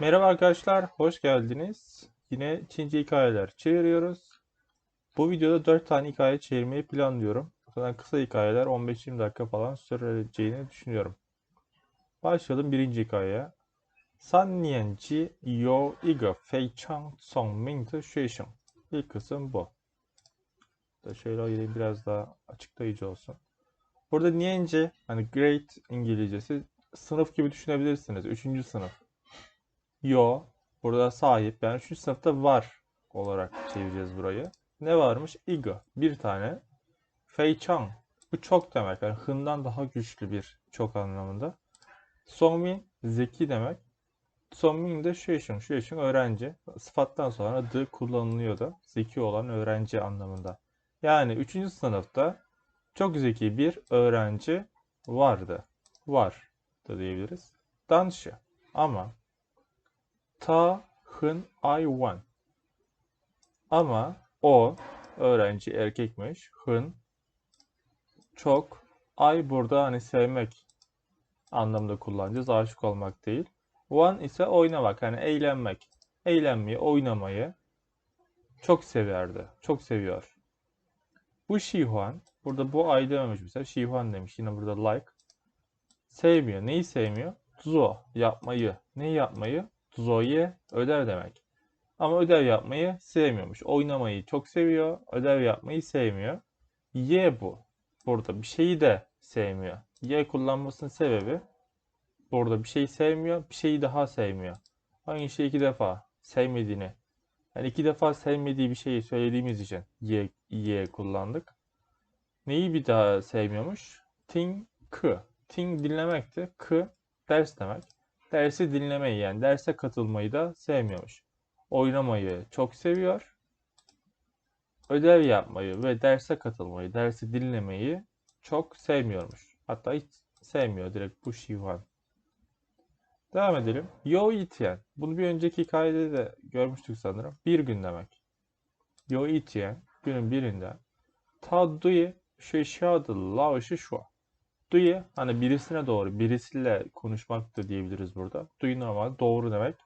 Merhaba arkadaşlar, hoş geldiniz. Yine Çince hikayeler çeviriyoruz. Bu videoda 4 tane hikaye çevirmeyi planlıyorum. Zaten kısa hikayeler 15-20 dakika falan süreceğini düşünüyorum. Başlayalım birinci hikayeye. San Nianji Yo Iga Fei Chang Song Ming De Shui Sheng. İlk kısım bu. Da şöyle ayırayım biraz daha açıklayıcı olsun. Burada Nianji hani Great İngilizcesi sınıf gibi düşünebilirsiniz. Üçüncü sınıf. Yo, burada sahip. Yani 3. sınıfta var olarak çevireceğiz burayı. Ne varmış? Igo. Bir tane. Fei Chang. Bu çok demek. Yani hından daha güçlü bir çok anlamında. Songmin zeki demek. Songmin de Shueisheng. Shueisheng öğrenci. Sıfattan sonra the kullanılıyor da. Zeki olan öğrenci anlamında. Yani 3. sınıfta çok zeki bir öğrenci vardı. Var da diyebiliriz. Danşı. Ama Ta Hın Ay Wan. Ama o öğrenci erkekmiş. Hın çok ay burada hani sevmek anlamında kullanacağız. Aşık olmak değil. Wan ise oynamak hani eğlenmek. Eğlenmeyi, oynamayı çok severdi. Çok seviyor. Bu Şihuan burada bu ay dememiş mesela. Şihuan demiş. Yine burada like. Sevmiyor. Neyi sevmiyor? Zuo yapmayı. Neyi yapmayı? Zoe ödev demek. Ama ödev yapmayı sevmiyormuş. Oynamayı çok seviyor. Ödev yapmayı sevmiyor. Ye bu. Burada bir şeyi de sevmiyor. Ye kullanmasının sebebi burada bir şeyi sevmiyor, bir şeyi daha sevmiyor. Aynı şeyi iki defa sevmediğini. Yani iki defa sevmediği bir şeyi söylediğimiz için ye, ye kullandık. Neyi bir daha sevmiyormuş? Ting kı. Ting dinlemekti. Kı ders demek. Dersi dinlemeyi yani derse katılmayı da sevmiyormuş. Oynamayı çok seviyor. Ödev yapmayı ve derse katılmayı, dersi dinlemeyi çok sevmiyormuş. Hatta hiç sevmiyor direkt bu Şivan. Devam edelim. Yo itian. Bunu bir önceki hikayede de görmüştük sanırım. Bir gün demek. Yo itian. Günün birinde. Ta dui şi şadı lao şi şua. Duyı hani birisine doğru, birisiyle konuşmak da diyebiliriz burada. Duyu normal doğru demek.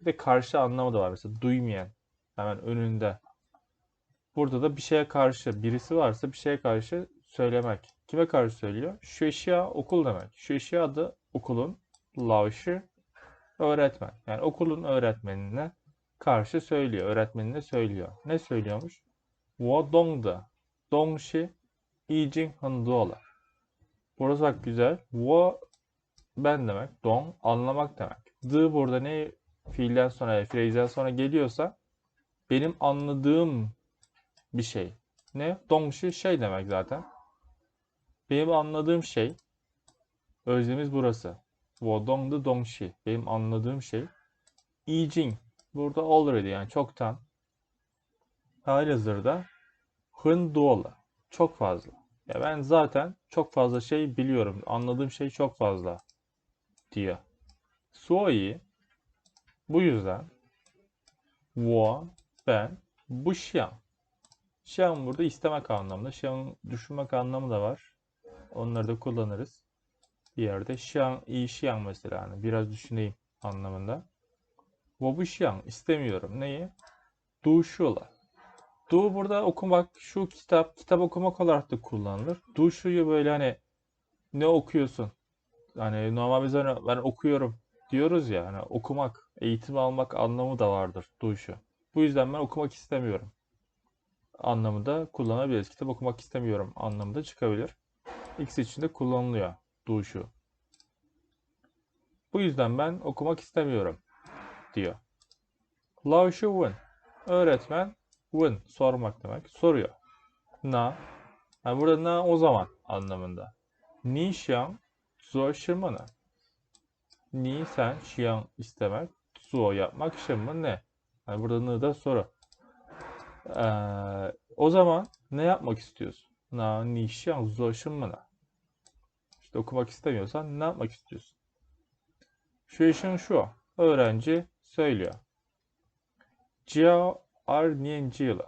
Bir de karşı anlamı da var mesela duymayan. Hemen önünde. Burada da bir şeye karşı, birisi varsa bir şeye karşı söylemek. Kime karşı söylüyor? Şu eşya okul demek. Şu eşya adı okulun laoshi öğretmen. Yani okulun öğretmenine karşı söylüyor. Öğretmenine söylüyor. Ne söylüyormuş? Wo dong de dong shi yi jing hen duo bak güzel. Wo ben demek. Dong anlamak demek. The burada ne fiilden sonra, phraseden sonra geliyorsa benim anladığım bir şey. Ne? Dongşi şey demek zaten. Benim anladığım şey özlemiz burası. Wo dong de dongşi. Benim anladığım şey. İjing. Burada already yani çoktan. Halihazırda hın duola. Çok fazla. Ya ben zaten çok fazla şey biliyorum. Anladığım şey çok fazla diyor. Suoi bu yüzden wo ben bu şiyan. Şiyan burada istemek anlamında. Şiyan düşünmek anlamı da var. Onları da kullanırız. Bir yerde şiyan iyi şiyan mesela yani biraz düşüneyim anlamında. Wo bu şiyan istemiyorum. Neyi? Duşuyorlar. 书了 Du burada okumak, şu kitap, kitap okumak olarak da kullanılır. Du şuyu böyle hani ne okuyorsun? Hani normal biz hani ben okuyorum diyoruz ya hani okumak, eğitim almak anlamı da vardır du şu. Bu yüzden ben okumak istemiyorum anlamında kullanabiliriz. Kitap okumak istemiyorum anlamında çıkabilir. İkisi için de kullanılıyor du şu. Bu yüzden ben okumak istemiyorum diyor. Lao Shu Wen öğretmen When sormak demek. Soruyor. Na. Yani burada na o zaman anlamında. Ni xiang zuo shima ne? Ni sen xiang istemek. Zuo yapmak shima ne? Yani burada ne da soru. Ee, o zaman ne yapmak istiyorsun? Na ni xiang zuo shima ne? İşte okumak istemiyorsan ne yapmak istiyorsun? Şueşin şu. Öğrenci söylüyor. Jiao Arniyenciyle.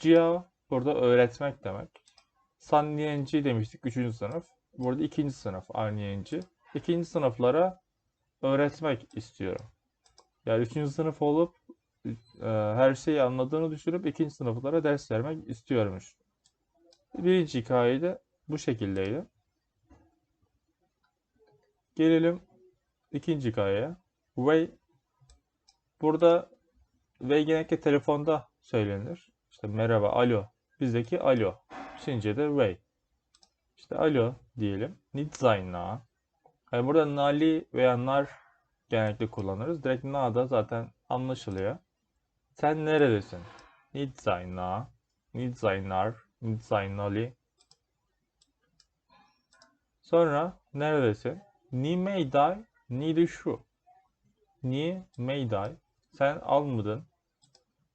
Cia burada öğretmek demek. Sanniyenci demiştik 3. sınıf. Burada 2. sınıf Arniyenci. 2. sınıflara öğretmek istiyorum. Yani 3. sınıf olup e, her şeyi anladığını düşünüp ikinci sınıflara ders vermek istiyormuş. Birinci hikaye de bu şekildeydi. Gelelim ikinci hikayeye. Way burada Way genellikle telefonda söylenir. İşte merhaba, alo. Bizdeki alo. Çince'de Way. İşte alo diyelim. Nidzayna. Yani burada nali veya nar genellikle kullanırız. Direkt na da zaten anlaşılıyor. Sen neredesin? Nidzayna. Nidzaynar. Nidzaynali. Sonra neredesin? Ni meydai, ni de. Ni meydai. Sen almadın.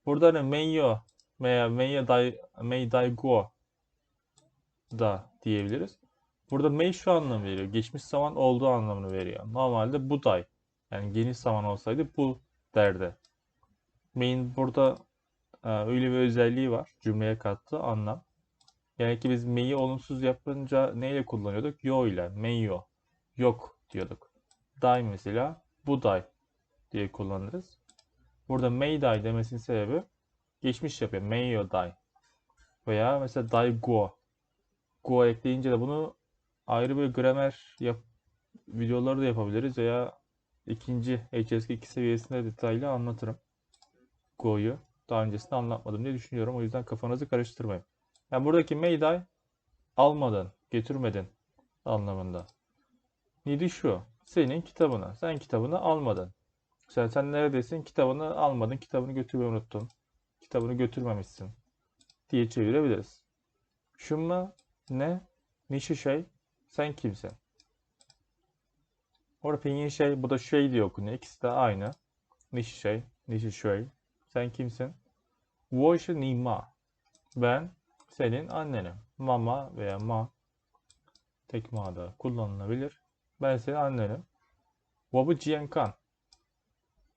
Burada ne meyyo veya meydai, meydai go da diyebiliriz. Burada mey şu anlamı veriyor. Geçmiş zaman olduğu anlamını veriyor. Normalde buday. Yani geniş zaman olsaydı bu derdi. May'in burada e, öyle bir özelliği var. Cümleye kattığı anlam. Yani ki biz mey'i olumsuz yapınca neyle kullanıyorduk? Yo ile. Meyyo. Yok diyorduk. Dai mesela buday diye kullanırız. Burada meydai demesinin sebebi geçmiş yapıyor. Meyyo dai. Veya mesela dai go. Go ekleyince de bunu ayrı bir gramer yap videoları da yapabiliriz veya ikinci HSK2 seviyesinde detaylı anlatırım. Go'yu daha öncesinde anlatmadım diye düşünüyorum. O yüzden kafanızı karıştırmayın. Yani buradaki meyday almadın, getirmedin anlamında. Nidi şu. Senin kitabını. Sen kitabını almadın. Sen, sen neredesin? Kitabını almadın. Kitabını götürmeyi unuttun. Kitabını götürmemişsin. Diye çevirebiliriz. Şunla ne? Nişi şey. Sen kimsin? Orada pinyin şey. Bu da şey diye okunuyor. İkisi de aynı. Nişi şey. Nişi şey. Sen kimsin? Voşi nima. Ben senin annenim. Mama veya ma. Tek ma'da kullanılabilir. Ben senin annenim. Wabu jiankan.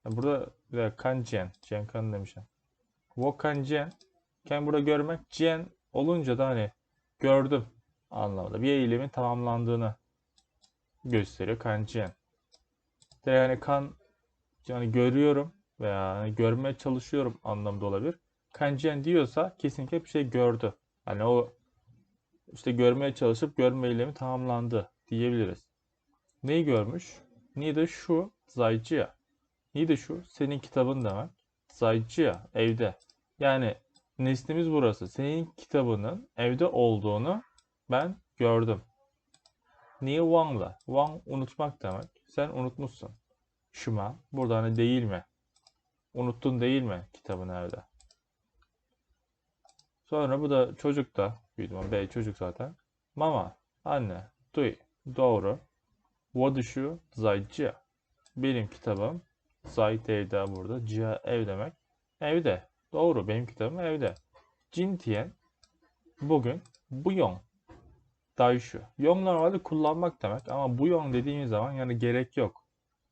Burada bir dakika, Kanjian. Cihan demişim. Wokan Jian. Ken burada görmek Jian olunca da hani gördüm anlamında. Bir eylemin tamamlandığını gösteriyor Kan Jian. De yani kan yani görüyorum veya hani görmeye çalışıyorum anlamda olabilir. Kan Jian diyorsa kesinlikle bir şey gördü. Hani o işte görmeye çalışıp görme eylemi tamamlandı diyebiliriz. Neyi görmüş? Niye de şu Zayciya. İyi de şu senin kitabın demek. Zaycı ya evde. Yani nesnimiz burası. Senin kitabının evde olduğunu ben gördüm. Niye Wang'la? Wang unutmak demek. Sen unutmuşsun. Şuma burada hani değil mi? Unuttun değil mi kitabın evde? Sonra bu da çocuk da büyüdüm. Bey çocuk zaten. Mama, anne, duy, doğru. What şu zaycı. Benim kitabım Zayt evde burada. Cia ev demek. Evde. Doğru. Benim kitabım evde. 今天 bugün bu yong daishu. Yong normalde kullanmak demek ama bu yong dediğimiz zaman yani gerek yok.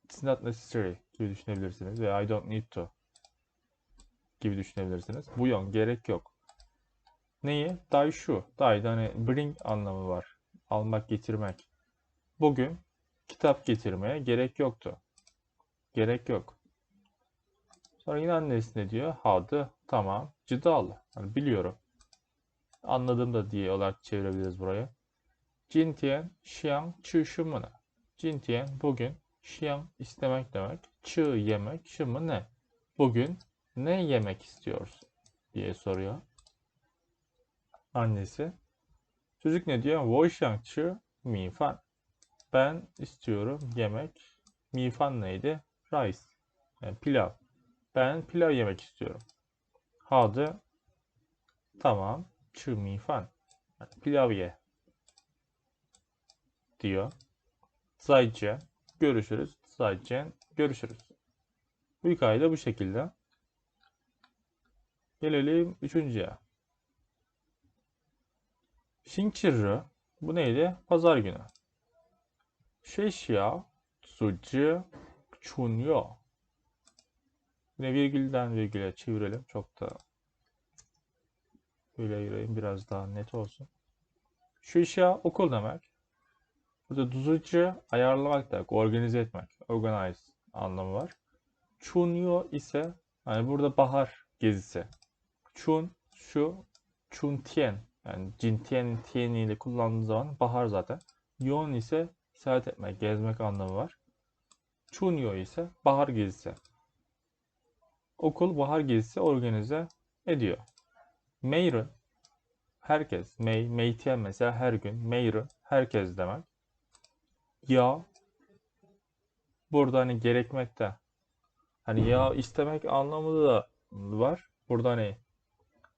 It's not necessary gibi düşünebilirsiniz veya I don't need to gibi düşünebilirsiniz. Bu yong gerek yok. Neyi? Daishu. Dai'de hani bring anlamı var. Almak, getirmek. Bugün kitap getirmeye gerek yoktu. Gerek yok. Sonra yine annesi ne diyor? Hadı. Tamam. Cidal. Yani biliyorum. Anladım da diye olarak çevirebiliriz burayı. Jintian, Xiang, Çi Shumuna. Jintian bugün, Xiang istemek demek, Çi yemek, Şımı ne? Bugün ne yemek istiyorsun? diye soruyor. Annesi. Çocuk ne diyor? Wo Xiang Çi Mi Fan. Ben istiyorum yemek. Mi Fan neydi? Rice. Yani pilav. Ben pilav yemek istiyorum. Hadı. Tamam. Çı mifan. Yani pilav ye. Diyor. Zayce. Görüşürüz. Zaycen. Görüşürüz. Bu hikaye de bu şekilde. Gelelim üçüncüye. Şinçirri. Bu neydi? Pazar günü. 学校 Chunyo. Yine virgülden virgüle çevirelim. Çok da böyle ayırayım biraz daha net olsun. Şu işe okul demek. Burada düzücü ayarlamak demek, organize etmek, organize anlamı var. Chunyo ise hani burada bahar gezisi. Chun şu Chun Tien yani Jin Tien Tien ile kullandığımız zaman bahar zaten. Yon ise seyahat etmek, gezmek anlamı var. Chunyo ise bahar gezisi. Okul bahar gezisi organize ediyor. Meirun herkes. Mey, meytiyen mesela her gün. Meirun herkes demek. Ya burada hani gerekmekte. Hani ya istemek anlamı da var. Burada hani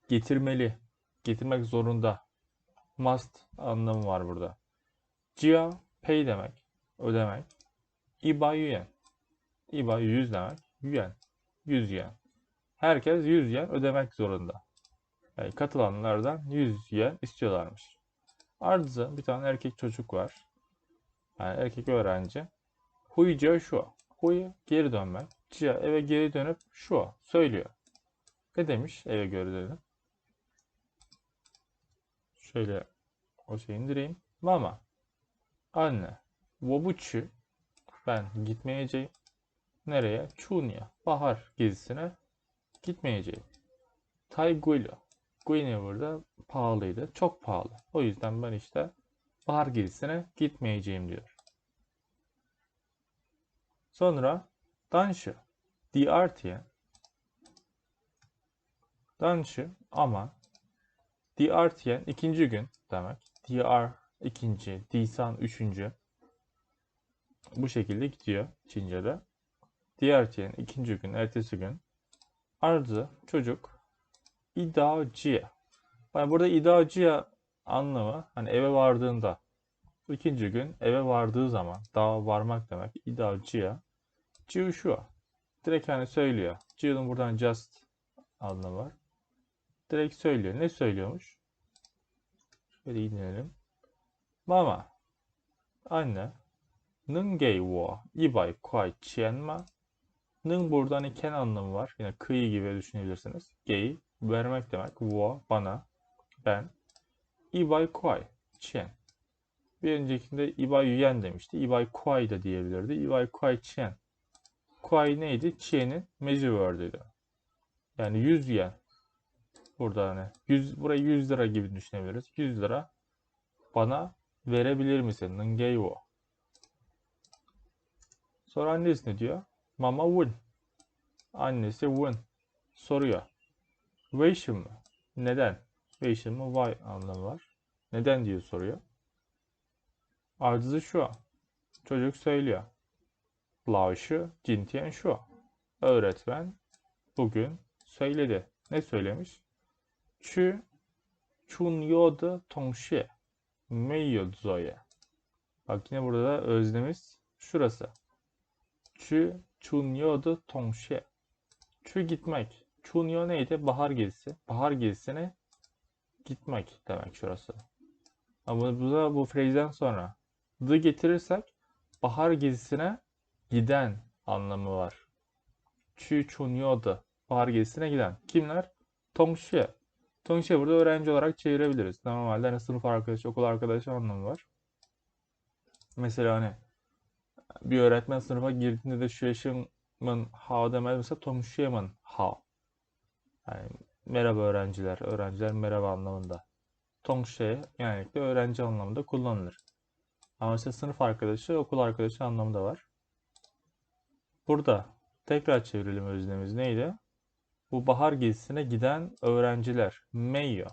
getirmeli, getirmek zorunda. Must anlamı var burada. Jia pay demek, ödemek. Iba yuan. Iba yüz demek. Yuan. Yüz yen. Herkes 100 yen ödemek zorunda. Yani katılanlardan 100 yen istiyorlarmış. Ardından bir tane erkek çocuk var. Yani erkek öğrenci. Huica şu. Hui geri dönmek. Cia eve geri dönüp şu söylüyor. Ne demiş eve geri dönüp? Şöyle o şeyi indireyim. Mama. Anne. Wobuchi. Ben gitmeyeceğim. Nereye? Chunya. Bahar gezisine gitmeyeceğim. Taiguilo. Guinea burada pahalıydı. Çok pahalı. O yüzden ben işte bahar gezisine gitmeyeceğim diyor. Sonra Danşı. Diartiye. Danşı ama Diartiyen ikinci gün demek. Diar ikinci, Disan üçüncü. Bu şekilde gidiyor Çince'de. Diartiyen ikinci gün, ertesi gün. Arzı çocuk İdacıya. Yani burada idacıya anlamı hani eve vardığında ikinci gün eve vardığı zaman daha varmak demek idacıya. Ciu şu. Direkt hani söylüyor. Ciu'nun buradan just anlamı var. Direkt söylüyor. Ne söylüyormuş? Şöyle inelim. Mama. Anne. Nın gei wo yi bai kuai qian ma? Nın buradan iki anlamı var. Yine kıyı gibi düşünebilirsiniz. Gei vermek demek. Wo bana, ben. Yi bai kuai qian. Bir öncekinde Ibai Yuyen demişti. Ibai Kuai da diyebilirdi. Ibai Kuai Chen. Kuai neydi? Chen'in magic word'üydü. Yani 100 yen. Burada hani 100 burayı 100 lira gibi düşünebiliriz. 100 lira bana verebilir misin? Ngeiwo. Sonra annesi ne diyor? Mama Wun. Annesi Wun. Soruyor. Weishin mı? Neden? Weishin mı? Why anlamı var. Neden diye soruyor. Ardızı şu. Çocuk söylüyor. Lao Shi şu. Öğretmen bugün söyledi. Ne söylemiş? Çü Chun Yodu Tongxie Meiyo Zoye. Bak yine burada da özlemiz şurası. Çü Chunyo'du Tongşe. Çü gitmek. Chunyo neydi? Bahar gezisi. Bahar gezisine gitmek demek şurası. Ama burada bu frezden sonra the getirirsek bahar gezisine giden anlamı var. Çü Chunyo'du. Bahar gezisine giden. Kimler? Tongşe. Tongşe burada öğrenci olarak çevirebiliriz. Normalde hani sınıf arkadaşı, okul arkadaşı anlamı var. Mesela hani bir öğretmen sınıfa girdiğinde de şu yaşımın ha demez mesela Tongşuyemin ha. Yani merhaba öğrenciler, öğrenciler merhaba anlamında. Tongşe genellikle öğrenci anlamında kullanılır. Ama mesela sınıf arkadaşı, okul arkadaşı anlamında var. Burada tekrar çevirelim özlemiz neydi? Bu bahar gezisine giden öğrenciler. Meiyo.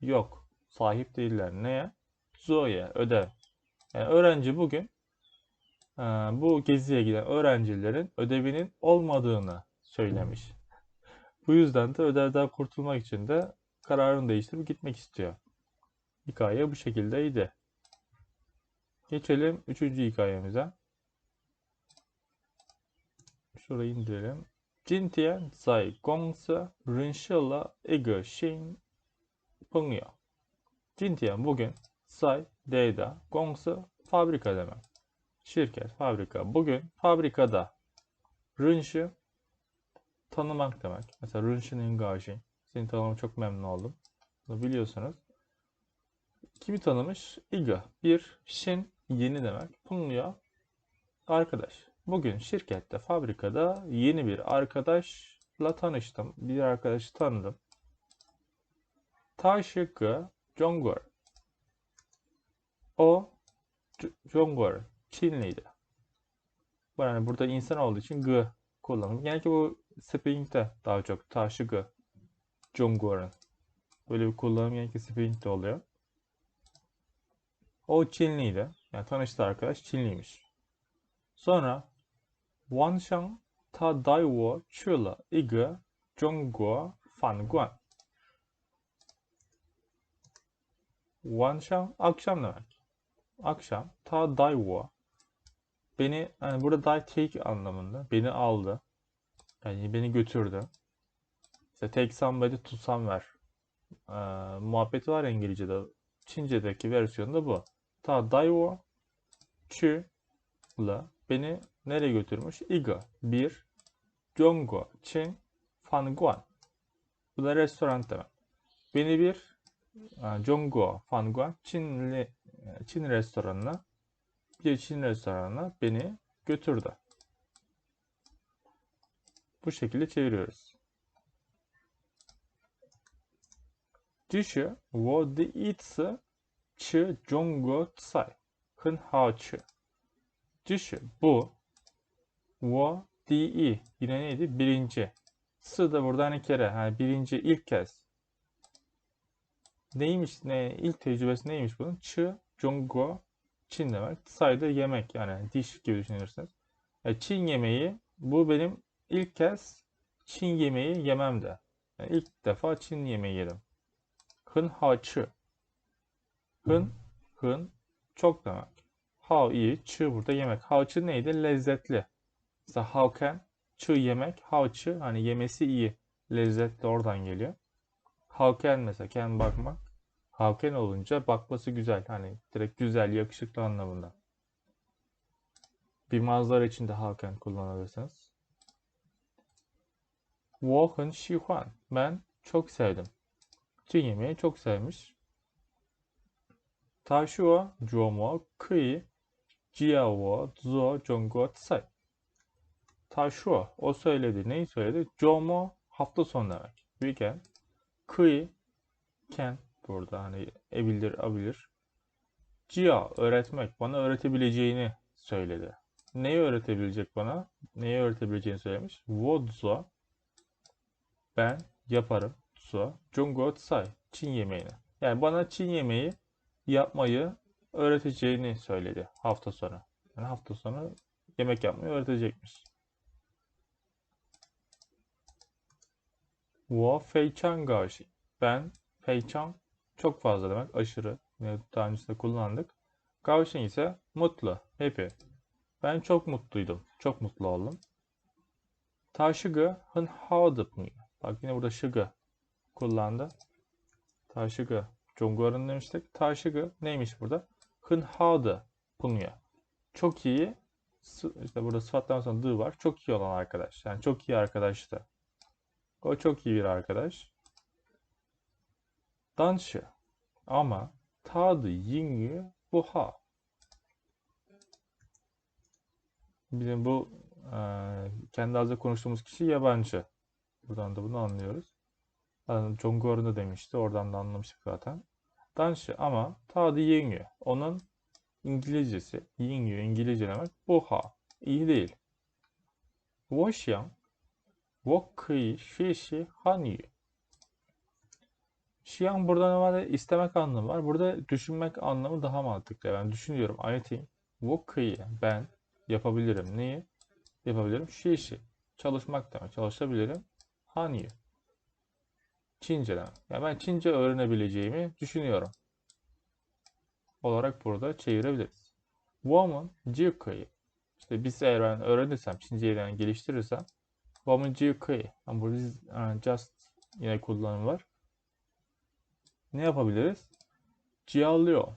Yok. Sahip değiller. Neye? Zoe. Ödev. Yani öğrenci bugün bu geziye giden öğrencilerin ödevinin olmadığını söylemiş. Bu yüzden de ödevden kurtulmak için de kararını değiştirip gitmek istiyor. Hikaye bu şekildeydi. Geçelim üçüncü hikayemize. Şurayı indirelim. 今天在公司认识了一个新朋友。今天 bugün 在 D'de 公司 fabrika demek. Şirket, fabrika. Bugün fabrikada. Rınşı tanımak demek. Mesela Rınşı'nın gajin. Seni tanımak çok memnun oldum. Bunu biliyorsunuz. Kimi tanımış? İga. Bir, şin, yeni demek. Pungya, arkadaş. Bugün şirkette, fabrikada yeni bir arkadaşla tanıştım. Bir arkadaşı tanıdım. Taşıkı Jongor. O J- Jongor, Çinliydi. Yani burada insan olduğu için G kullanım. Yani ki bu Spring'de daha çok taşı G. Jungwar'ın. Böyle bir kullanım yani ki Spring'de oluyor. O Çinliydi. Yani tanıştığı arkadaş Çinliymiş. Sonra Wanshang ta daiwo chula ige Zhongguo fanguan. Wanshang akşam demek. Akşam ta daiwo beni yani burada die take anlamında beni aldı. Yani beni götürdü. İşte take somebody to somewhere. Ee, muhabbeti var İngilizce'de. Çince'deki versiyonda bu. Ta daiwo chu la beni nereye götürmüş? Iga 1 Jongo Çin Fanguan. Bu da restoran demek. Beni bir e, Jongo Fanguan Çinli e, Çin restoranına bir Çin restoranına beni götürdü. Bu şekilde çeviriyoruz. Dişi wo de itse çi jongo tsai hın hao çi. Dişi bu wo de i yine neydi? Birinci. Sı da buradan iki hani kere. Yani birinci ilk kez. Neymiş? Ne, ilk tecrübesi neymiş bunun? Çi jongo Çin demek. Tsai da yemek yani diş gibi düşünürsünüz. E, Çin yemeği bu benim ilk kez Çin yemeği yemem de. Yani ilk defa Çin yemeği yedim. Hın ha çı. Hın, hın çok demek. Hao iyi, çığ burada yemek. Hao çığ neydi? Lezzetli. Mesela how can, çığ yemek, how çığ hani yemesi iyi. Lezzetli oradan geliyor. How can mesela can bakmak. Hakan olunca bakması güzel. Hani direkt güzel, yakışıklı anlamında. Bir mağazalar için de kullanabilirsiniz. Woken Shihuan. Ben çok sevdim. Çin yemeği çok sevmiş. Taşua, Jomo, Kıyı, Jiawo, Zuo, Jongo, Tsai. Taşua, o söyledi. Neyi söyledi? Jomo, hafta sonu demek. Weekend. Kıyı, Ken, burada hani ebilir abilir. Cia öğretmek bana öğretebileceğini söyledi. Neyi öğretebilecek bana? Neyi öğretebileceğini söylemiş. Wodza ben yaparım. Tsuwa. Jungo Tsai Çin yemeğini. Yani bana Çin yemeği yapmayı öğreteceğini söyledi hafta sonu. Yani hafta sonu yemek yapmayı öğretecekmiş. Wo Feichang Gaoshi. Ben Feichang çok fazla demek. Aşırı. Daha öncesinde kullandık. Gaussian ise mutlu. Happy. Ben çok mutluydum. Çok mutlu oldum. Taşıgı hın havdıp mı? Bak yine burada şıgı kullandı. Taşıgı. Congor'un demiştik. Taşıgı neymiş burada? Hın havdı. Punya. Çok iyi. İşte burada sıfattan sonra dı var. Çok iyi olan arkadaş. Yani çok iyi arkadaştı. O çok iyi bir arkadaş. 但是 ama 他的英语不好. Bizim bu eee, kendi ağzıyla konuştuğumuz kişi yabancı. Buradan da bunu anlıyoruz. Yani Jongor'un da demişti. Oradan da anlamıştık zaten. 但是 ama 他的英语 onun İngilizcesi, 英语 İngilizce demek. 不好 iyi değil. 我想我可以学习汉语. Şiyan burada normalde istemek anlamı var. Burada düşünmek anlamı daha mantıklı. Ben yani düşünüyorum. I think. Wo kıyı. Ben yapabilirim. Neyi? Yapabilirim. Şu işi. Çalışmak demek. Çalışabilirim. Hanyu. Çince demek. Yani ben Çince öğrenebileceğimi düşünüyorum. Olarak burada çevirebiliriz. Woman ji kıyı. İşte biz eğer ben öğrenirsem, Çince'yi yani geliştirirsem Woman ji kıyı. Ama burada just yine kullanım var ne yapabiliriz? Giallo.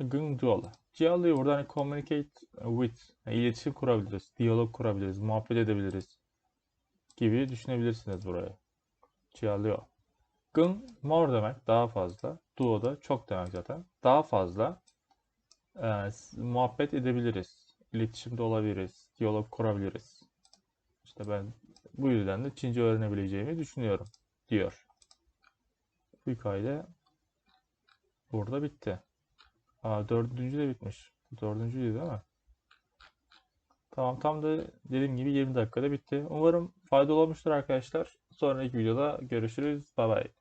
Gungdola. Giallo'yu burada hani communicate with. Yani iletişim kurabiliriz. Diyalog kurabiliriz. Muhabbet edebiliriz. Gibi düşünebilirsiniz buraya. Giallo. Gun more demek daha fazla. Duo da çok demek zaten. Daha fazla e, muhabbet edebiliriz. İletişimde olabiliriz. Diyalog kurabiliriz. İşte ben bu yüzden de Çince öğrenebileceğimi düşünüyorum diyor. Bu hikayede burada bitti. Aa, dördüncü de bitmiş. Dördüncüydü değil mi? Tamam tam da dediğim gibi 20 dakikada bitti. Umarım faydalı olmuştur arkadaşlar. Sonraki videoda görüşürüz. Bay bay.